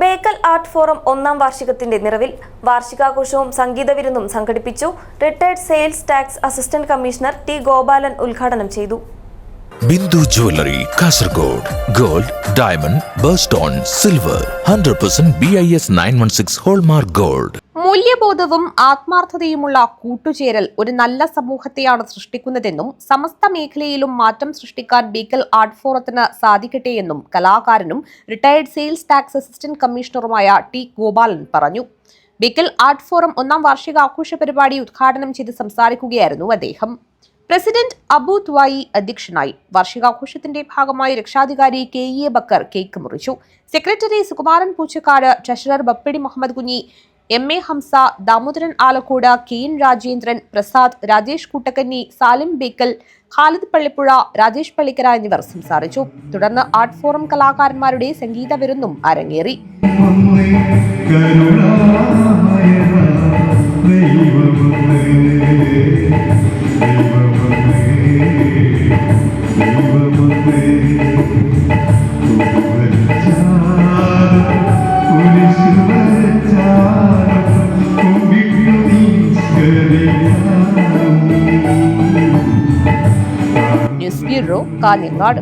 Bekal art forum ഒന്നാം വാർഷികത്തിന്റെ നിറവിൽ വാർഷികാഘോഷവും സംഗീത വിരുന്നും സംഘടിപ്പിച്ചു. Retired sales tax assistant commissioner T Gopalan ഉദ്ഘാടനം ചെയ്തു. Bindu jewellery Kasaragod gold diamond birthstone silver hundred percent B I S nine one six hallmark gold മൂല്യബോധവും ആത്മാർത്ഥതയുമുള്ള കൂട്ടുചേരൽ ഒരു നല്ല സമൂഹത്തെയാണ് സൃഷ്ടിക്കുന്നതെന്നും സമസ്ത മേഖലയിലും മാറ്റം സൃഷ്ടിക്കാൻ ബീക്കൽ ആർട്ട് ഫോറത്തിന് സാധിക്കട്ടെയെന്നും കലാകാരനും റിട്ടയർഡ് സെയിൽസ് ടാക്സ് അസിസ്റ്റന്റ് കമ്മീഷണറുമായ ടി ഗോപാലൻ പറഞ്ഞു. ബീക്കൽ ആർട്ട് ഫോറം ഒന്നാം വാർഷികാഘോഷ പരിപാടി ഉദ്ഘാടനം ചെയ്ത് സംസാരിക്കുകയായിരുന്നു അദ്ദേഹം. പ്രസിഡന്റ് അബു ത്വായി അധ്യക്ഷനായി വാർഷികാഘോഷത്തിന്റെ ഭാഗമായി രക്ഷാധികാരി K E A Bakkar cake മുറിച്ചു. Secretary Sukumaran Poochakkad treasurer Bappidi Muhammad Kunhi M A Hamsa Damodaran Alakode K N Rajendran Prasad Rajesh Koottakkanni Salim Bekal Khalid Pallipuzha Rajesh Pallikkara എന്നിവർ സംസാരിച്ചു. തുടർന്ന് ആർട്ട് ഫോറം കലാകാരന്മാരുടെ സംഗീത വിരുന്നും അരങ്ങേറി. Bureau Kakinada